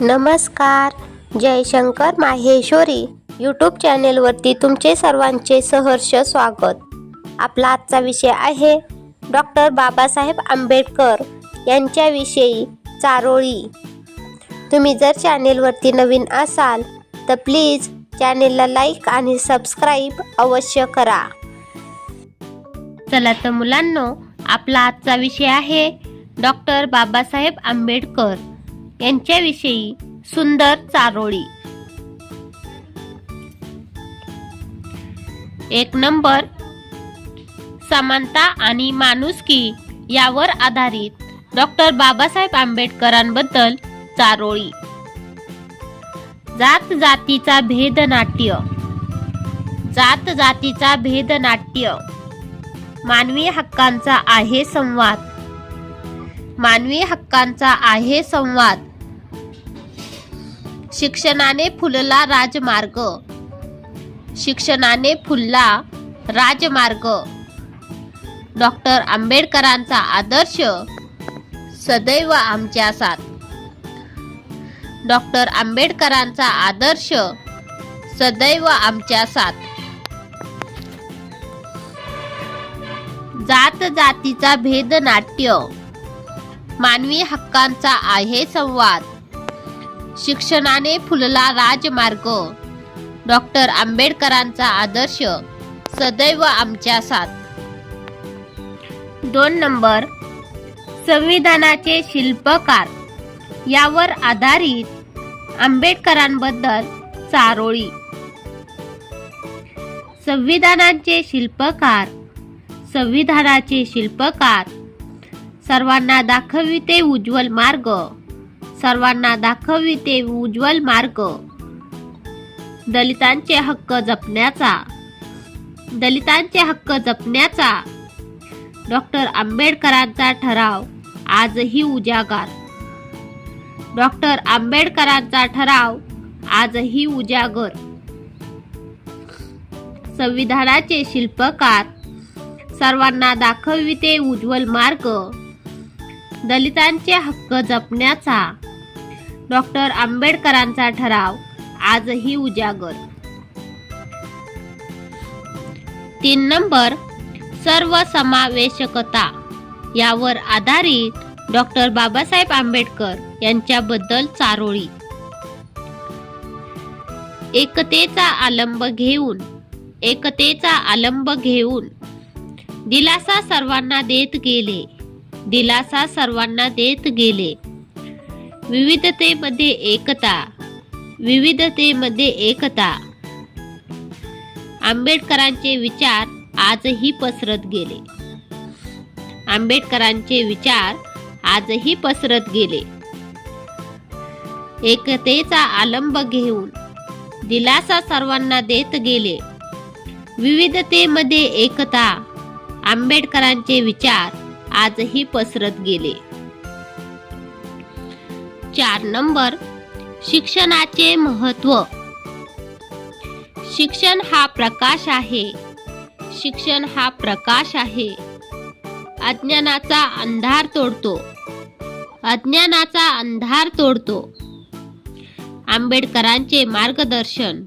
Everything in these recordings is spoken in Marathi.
नमस्कार. जयशंकर माहेश्वरी यूट्यूब चॅनेलवरती तुमचे सर्वांचे सहर्ष स्वागत. आपला आजचा विषय आहे डॉक्टर बाबासाहेब आंबेडकर यांच्याविषयी चारोळी. तुम्ही जर चॅनेलवरती नवीन असाल तर प्लीज चॅनेलला लाईक आणि सबस्क्राईब अवश्य करा. चला तर मुलांनो आपला आजचा विषय आहे डॉक्टर बाबासाहेब आंबेडकर. यांच्याविषयी सुंदर चारोळी. एक नंबर समानता आणि माणुसकी यावर आधारित डॉक्टर बाबासाहेब आंबेडकरांबद्दल चारोळी. जात जातीचा भेद नाट्य जात जातीचा भेद नाट्य मानवी हक्कांचा आहे संवाद. मानवी हक्कांचा आहे संवाद. शिक्षणाने फुलला राजमार्ग. शिक्षणाने फुलला राजमार्ग. डॉक्टर आंबेडकरांचा आदर्श सदैव आमच्या साथ. डॉक्टर आंबेडकरांचा आदर्श सदैव आमच्या साथ. जात जातीचा भेद नाट्य. मानवी हक्कांचा आहे संवाद. शिक्षणाने फुलला राजमार्ग. डॉक्टर आंबेडकरांचा आदर्श सदैव आमच्या साथ. दोन नंबर संविधानाचे शिल्पकार. यावर आधारित आंबेडकरांबद्दल चारोळी. संविधानाचे शिल्पकार संविधानाचे शिल्पकार. सर्वांना दाखविते उज्ज्वल मार्ग. सर्वांना दाखविते उज्ज्वल मार्ग. दलितांचे हक्क जपण्याचा. दलितांचे हक्क जपण्याचा. डॉक्टर आंबेडकरांचा ठराव आजही उजागार. डॉक्टर आंबेडकरांचा ठराव आजही उजागर. संविधानाचे शिल्पकार सर्वांना दाखविते उज्ज्वल मार्ग. दलितांचे हक्क जपण्याचा. डॉक्टर आंबेडकरांचा ठराव. आजही उजागर. तीन नंबर सर्व समावेशकता यावर आधारित डॉक्टर बाबासाहेब आंबेडकर यांच्याबद्दल चारोळी. एकतेचा आलंब घेऊन एकतेचा आलंब घेऊन. दिलासा सर्वांना देत गेले दिलासा सर्वांना देत गेले. विविधतेमध्ये एकता. विविधतेमध्ये एकता. आंबेडकरांचे विचार आजही पसरत गेले. आंबेडकरांचे विचार आजही पसरत गेले. एकतेचा आलंब घेऊन दिलासा सर्वांना देत गेले. विविधतेमध्ये एकता. आंबेडकरांचे विचार आजही पसरत गेले. चार नंबर. शिक्षणाचे महत्त्व. शिक्षण हा प्रकाश आहे. शिक्षण हा प्रकाश आहे. अज्ञानाचा अंधार तोडतो. अज्ञानाचा अंधार तोडतो. आंबेडकरांचे मार्गदर्शन.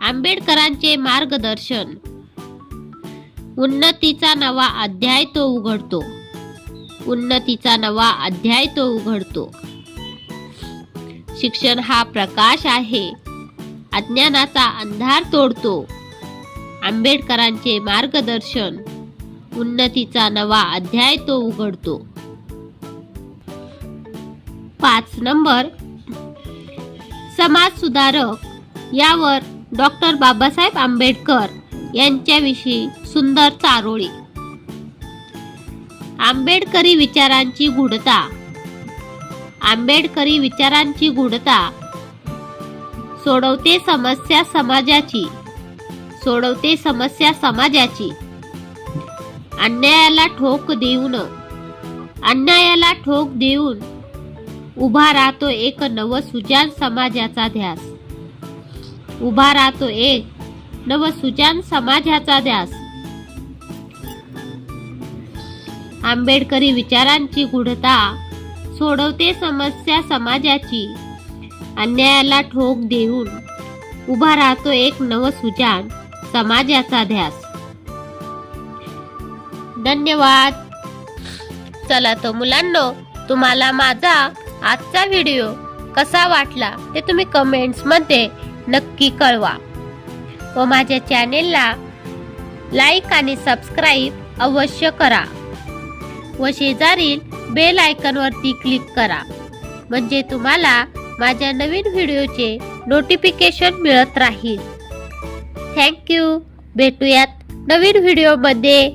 आंबेडकरांचे मार्गदर्शन. उन्नतीचा नवा अध्याय तो उघडतो. उन्नतीचा नवा अध्याय तो उघडतो. शिक्षण हा प्रकाश आहे. अज्ञानाचा अंधार तोडतो. आंबेडकरांचे मार्गदर्शन. उन्नतीचा नवा अध्याय तो उघडतो. पाच नंबर. समाज सुधारक. यावर डॉक्टर बाबासाहेब आंबेडकर यांच्याविषयी सुंदर चारोळी. आंबेडकरी विचारांची गुढता. आंबेडकरी विचारांची गुणता सोडवते समस्या समाजाची. सोडवते समस्या समाजाची. अन्यायाला ठोक देऊन अन्यायाला ठोक देऊन उभा राहतो एक नवसुजान समाजाचा ध्यास. उभा राहतो एक नवसुजान समाजाचा ध्यास. आंबेडकरी विचारांची गूढता. सोडवते समस्या समाजाची. अन्यायाला ठोक देऊन उभा राहतो एक नवसुजान समाजाचा ध्यास. धन्यवाद. चला तो मुलांनो तुम्हाला माझा आजचा व्हिडिओ कसा वाटला ते तुम्ही कमेंट्समध्ये नक्की कळवा. व माझ्या चॅनेलला लाईक आणि सबस्क्राईब अवश्य करा. व शेजारील बेल आयकॉनवरती क्लिक करा. म्हणजे तुम्हाला माझ्या नवीन व्हिडिओचे नोटिफिकेशन मिळत राहील. थँक्यू भेटूयात नवीन व्हिडिओमध्ये.